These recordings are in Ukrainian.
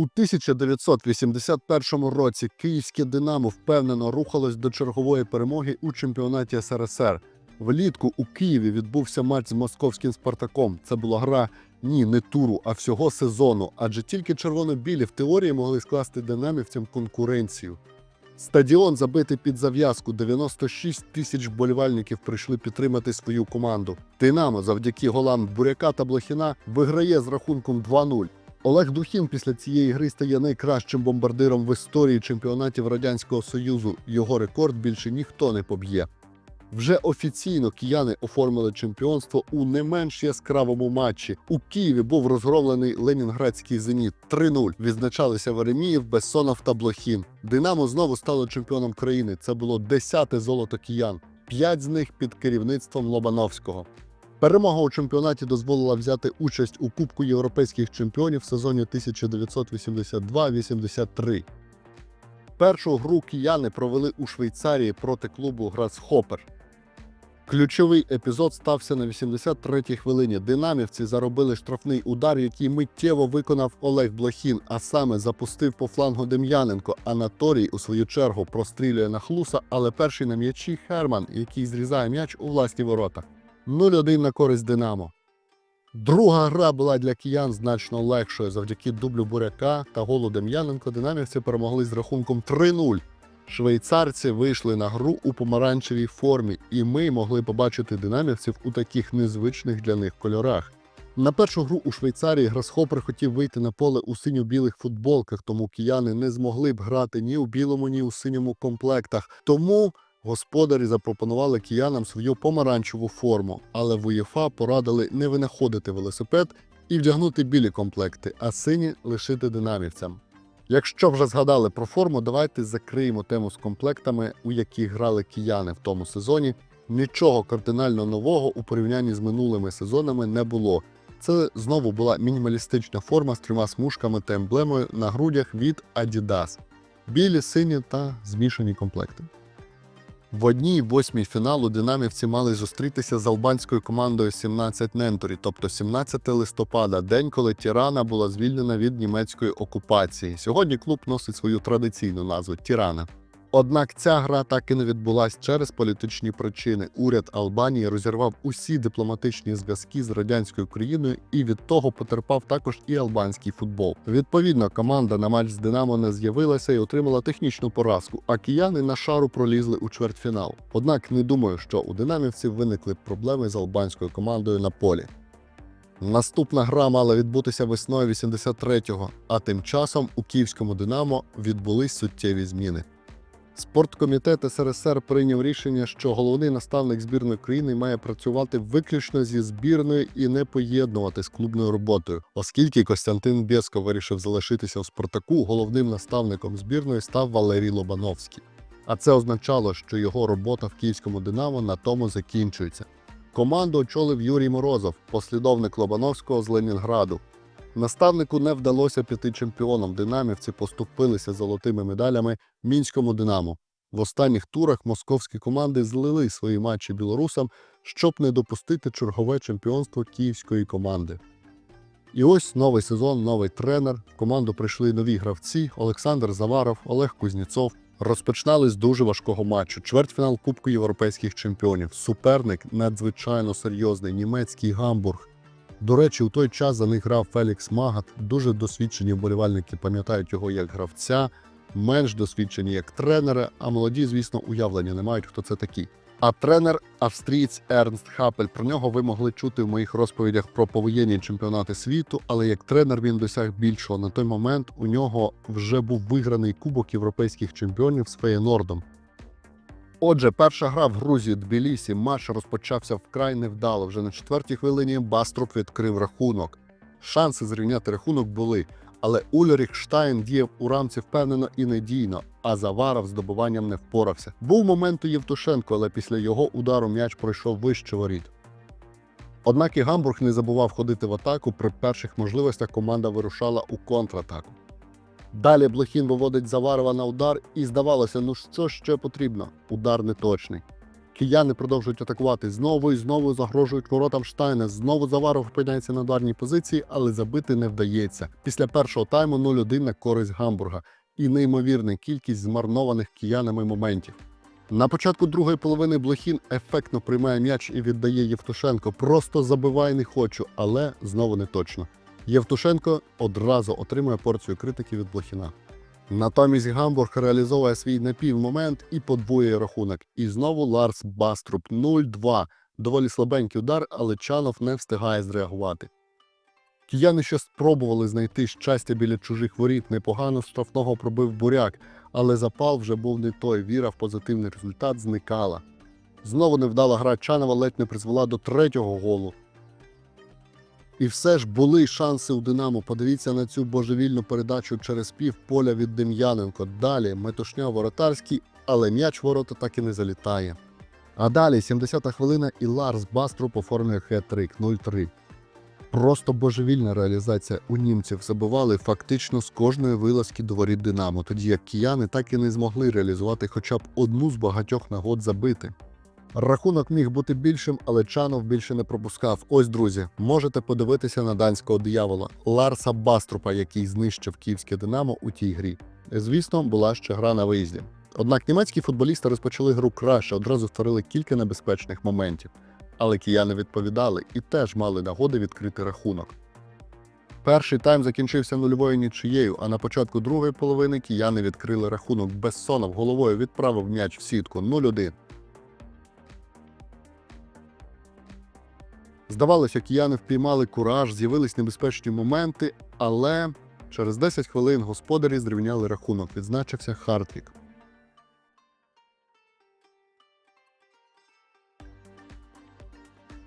У 1981 році київське Динамо впевнено рухалось до чергової перемоги у чемпіонаті СРСР. Влітку у Києві відбувся матч з московським Спартаком. Це була гра ні, не туру, а всього сезону, адже тільки червоно-білі в теорії могли скласти динамівцям конкуренцію. Стадіон забитий під зав'язку. 96 тисяч вболівальників прийшли підтримати свою команду. Динамо завдяки голам Буряка та Блохіна виграє з рахунком 2-0. Олег Духін після цієї гри стає найкращим бомбардиром в історії чемпіонатів Радянського Союзу. Його рекорд більше ніхто не поб'є. Вже офіційно кияни оформили чемпіонство у не менш яскравому матчі. У Києві був розгромлений Ленінградський зеніт 3-0. Відзначалися Вереміїв, Бессонов та Блохін. Динамо знову стало чемпіоном країни. Це було десяте золото киян. П'ять з них під керівництвом Лобановського. Перемога у чемпіонаті дозволила взяти участь у Кубку європейських чемпіонів в сезоні 1982-83. Першу гру кияни провели у Швейцарії проти клубу Грасхопер. Ключовий епізод стався на 83-й хвилині. Динамівці заробили штрафний удар, який миттєво виконав Олег Блохін, а саме запустив по флангу Дем'яненко. Анатолій у свою чергу прострілює на хлуса, але перший на м'ячі Херман, який зрізає м'яч у власні ворота. 0-1 на користь Динамо. Друга гра була для киян значно легшою. Завдяки дублю Буряка та голу Дем'яненко динамівці перемогли з рахунком 3-0. Швейцарці вийшли на гру у помаранчевій формі, і ми могли побачити динамівців у таких незвичних для них кольорах. На першу гру у Швейцарії Грасхопер хотів вийти на поле у синьо-білих футболках, тому кияни не змогли б грати ні у білому, ні у синьому комплектах. Тому господарі запропонували киянам свою помаранчеву форму, але в УЄФА порадили не винаходити велосипед і вдягнути білі комплекти, а сині лишити динамівцям. Якщо вже згадали про форму, давайте закриємо тему з комплектами, у яких грали кияни в тому сезоні. Нічого кардинально нового у порівнянні з минулими сезонами не було. Це знову була мінімалістична форма з трьома смужками та емблемою на грудях від Adidas. Білі, сині та змішані комплекти. В одній восьмій фіналу динамівці мали зустрітися з албанською командою 17 Нентурі, тобто 17 листопада, день, коли Тірана була звільнена від німецької окупації. Сьогодні клуб носить свою традиційну назву Тірана. Однак ця гра так і не відбулась через політичні причини. Уряд Албанії розірвав усі дипломатичні зв'язки з радянською країною, і від того потерпав також і албанський футбол. Відповідно, команда на матч з Динамо не з'явилася і отримала технічну поразку. А кияни на шару пролізли у чвертьфінал. Однак не думаю, що у динамівців виникли проблеми з албанською командою на полі. Наступна гра мала відбутися весною 83-го, а тим часом у київському Динамо відбулись суттєві зміни. Спорткомітет СРСР прийняв рішення, що головний наставник збірної країни має працювати виключно зі збірною і не поєднувати з клубною роботою, оскільки Костянтин Бєско вирішив залишитися в Спартаку, головним наставником збірної став Валерій Лобановський. А це означало, що його робота в київському Динамо на тому закінчується. Команду очолив Юрій Морозов, послідовник Лобановського з Ленінграду. Наставнику не вдалося піти чемпіоном. Динамівці поступилися золотими медалями мінському Динамо. В останніх турах московські команди злили свої матчі білорусам, щоб не допустити чергове чемпіонство київської команди. І ось новий сезон, новий тренер. В команду прийшли нові гравці: Олександр Заваров, Олег Кузніцов. Розпочинали з дуже важкого матчу. Чвертьфінал Кубку європейських чемпіонів. Суперник надзвичайно серйозний німецький гамбург. До речі, у той час за них грав Фелікс Магат. Дуже досвідчені вболівальники пам'ятають його як гравця, менш досвідчені як тренера, а молоді, звісно, уявлення не мають, хто це такий. А тренер австрієць Ернст Хапель. Про нього ви могли чути в моїх розповідях про повоєнні чемпіонати світу, але як тренер він досяг більшого. На той момент у нього вже був виграний Кубок європейських чемпіонів з Феєнордом. Отже, перша гра в Грузії Тбілісі. Матч розпочався вкрай невдало. Вже на четвертій хвилині Баструп відкрив рахунок. Шанси зрівняти рахунок були, але Ульріх Штайн діяв у рамці впевнено і надійно, а Заваров з добуванням не впорався. Був момент у Євтушенко, але після його удару м'яч пройшов вище воріт. Однак і Гамбург не забував ходити в атаку. При перших можливостях команда вирушала у контратаку. Далі Блохін виводить Заварова на удар, і здавалося, ну що ще потрібно? Удар неточний. Кияни продовжують атакувати знову і знову загрожують воротам Штайна. Знову Заваров опиняється на ударній позиції, але забити не вдається. Після першого тайму 0-1 на користь Гамбурга і неймовірна кількість змарнованих киянами моментів. На початку другої половини Блохін ефектно приймає м'яч і віддає Євтушенко. Просто забивай не хочу, але знову не точно. Євтушенко одразу отримує порцію критики від Блохіна. Натомість Гамбург реалізовує свій напівмомент і подвоює рахунок. І знову Ларс Баструп 0-2. Доволі слабенький удар, але Чанов не встигає зреагувати. Кияни ще спробували знайти щастя біля чужих воріт. Непогано штрафного пробив буряк, але запал вже був не той. Віра в позитивний результат зникала. Знову невдала гра Чанова ледь не призвела до третього голу. І все ж були шанси у Динамо. Подивіться на цю божевільну передачу через пів поля від Дем'яненко. Далі метушня воротарський, але м'яч ворота так і не залітає. А далі 70-та хвилина і Ларс Баструп оформлює хет-трик 0-3. Просто божевільна реалізація у німців забивали фактично з кожної вилазки до воріт Динамо, тоді як кияни так і не змогли реалізувати хоча б одну з багатьох нагод забити. Рахунок міг бути більшим, але Чанов більше не пропускав. Ось, друзі, можете подивитися на данського диявола Ларса Баструпа, який знищив київське Динамо у тій грі. Звісно, була ще гра на виїзді. Однак німецькі футболісти розпочали гру краще, одразу створили кілька небезпечних моментів. Але кияни відповідали і теж мали нагоди відкрити рахунок. Перший тайм закінчився нульовою нічиєю, а на початку другої половини кияни відкрили рахунок. Бессонов головою відправив м'яч в сітку 0-1. Здавалося, кияни впіймали кураж, з'явились небезпечні моменти, але через 10 хвилин господарі зрівняли рахунок. Відзначився Хартрік.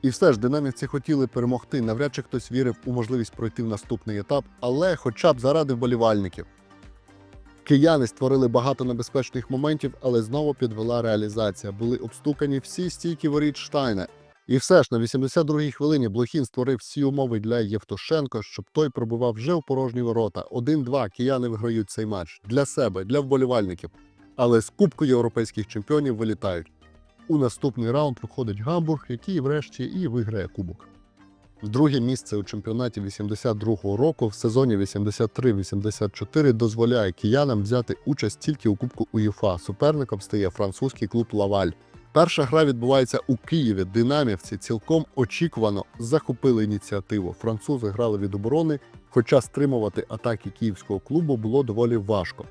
І все ж динамівці хотіли перемогти. Навряд чи хтось вірив у можливість пройти в наступний етап, але хоча б заради вболівальників. Кияни створили багато небезпечних моментів, але знову підвела реалізація. Були обстукані всі стійки воріт Штайна. І все ж на 82-й хвилині Блохін створив всі умови для Євтушенко, щоб той пробував вже в порожні ворота. 1-2 кияни виграють цей матч для себе, для вболівальників. Але з Кубку європейських чемпіонів вилітають. У наступний раунд виходить Гамбург, який врешті і виграє кубок. Друге місце у чемпіонаті 82-го року в сезоні 83-84 дозволяє киянам взяти участь тільки у Кубку УЄФА. Суперником стає французький клуб Лаваль. Перша гра відбувається у Києві. Динамівці цілком очікувано захопили ініціативу. Французи грали від оборони, хоча стримувати атаки київського клубу було доволі важко.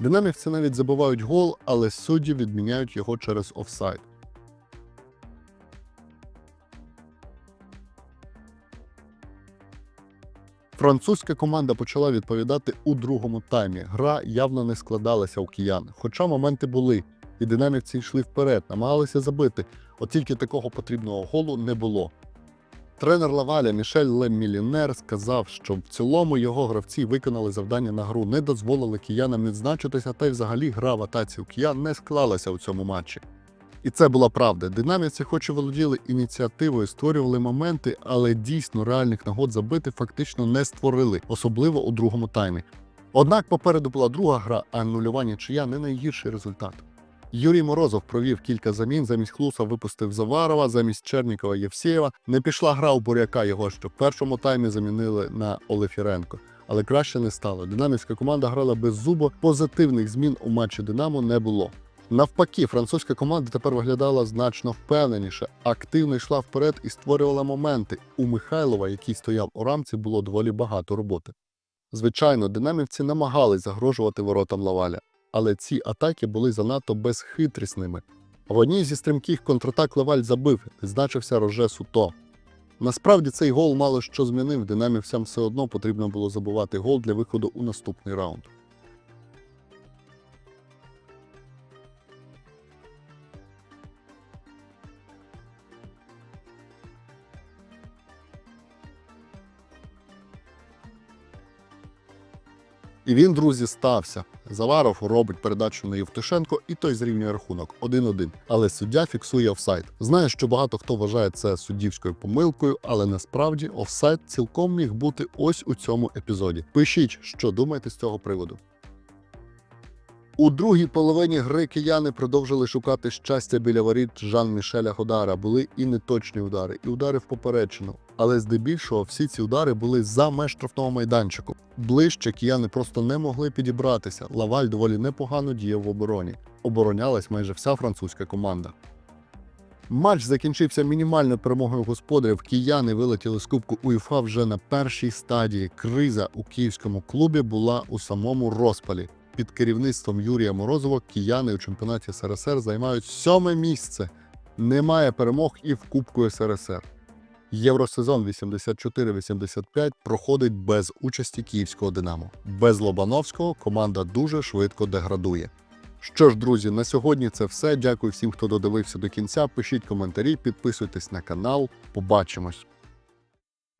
Динамівці навіть забивають гол, але судді відміняють його через офсайд. Французька команда почала відповідати у другому таймі. Гра явно не складалася у киян, хоча моменти були, і динамівці йшли вперед, намагалися забити. От тільки такого потрібного голу не було. Тренер Лаваля Мішель Леммілінер сказав, що в цілому його гравці виконали завдання на гру, не дозволили киянам відзначитися, та й взагалі гра в атаці у киян не склалася у цьому матчі. І це була правда. Динамівці, хоч і володіли ініціативою, створювали моменти, але дійсно реальних нагод забити фактично не створили, особливо у другому таймі. Однак попереду була друга гра, а нулювання чия не найгірший результат. Юрій Морозов провів кілька замін. Замість Хлуса випустив Заварова, замість Чернікова Євсєєва. Не пішла гра у Буряка його, що в першому таймі замінили на Олефіренко. Але краще не стало. Динамівська команда грала без зубу. Позитивних змін у матчі Динамо не було. Навпаки, французька команда тепер виглядала значно впевненіше, активно йшла вперед і створювала моменти. У Михайлова, який стояв у рамці, було доволі багато роботи. Звичайно, динамівці намагались загрожувати воротам Лаваля, але ці атаки були занадто безхитрісними. В одній зі стрімких контратак Лаваль забив, відзначився Роже Суто. Насправді цей гол мало що змінив, динамівцям все одно потрібно було забувати гол для виходу у наступний раунд. І він, друзі, стався. Заваров робить передачу на Євтушенко, і той зрівнює рахунок 1-1. Але суддя фіксує офсайд. Знаю, що багато хто вважає це суддівською помилкою, але насправді офсайд цілком міг бути ось у цьому епізоді. Пишіть, що думаєте з цього приводу. У другій половині гри кияни продовжили шукати щастя біля воріт Жан-Мішеля Годара. Були і неточні удари, і удари в поперечину. Але здебільшого всі ці удари були за меж штрафного майданчику. Ближче кияни просто не могли підібратися. Лаваль доволі непогано діяв в обороні. Оборонялась майже вся французька команда. Матч закінчився мінімальною перемогою господарів. Кияни вилетіли з Кубку УЄФА вже на першій стадії. Криза у київському клубі була у самому розпалі. Під керівництвом Юрія Морозова кияни у чемпіонаті СРСР займають сьоме місце. Немає перемог і в Кубку СРСР. Євросезон 84-85 проходить без участі київського Динамо. Без Лобановського команда дуже швидко деградує. Що ж, друзі, на сьогодні це все. Дякую всім, хто додивився до кінця. Пишіть коментарі, підписуйтесь на канал. Побачимось.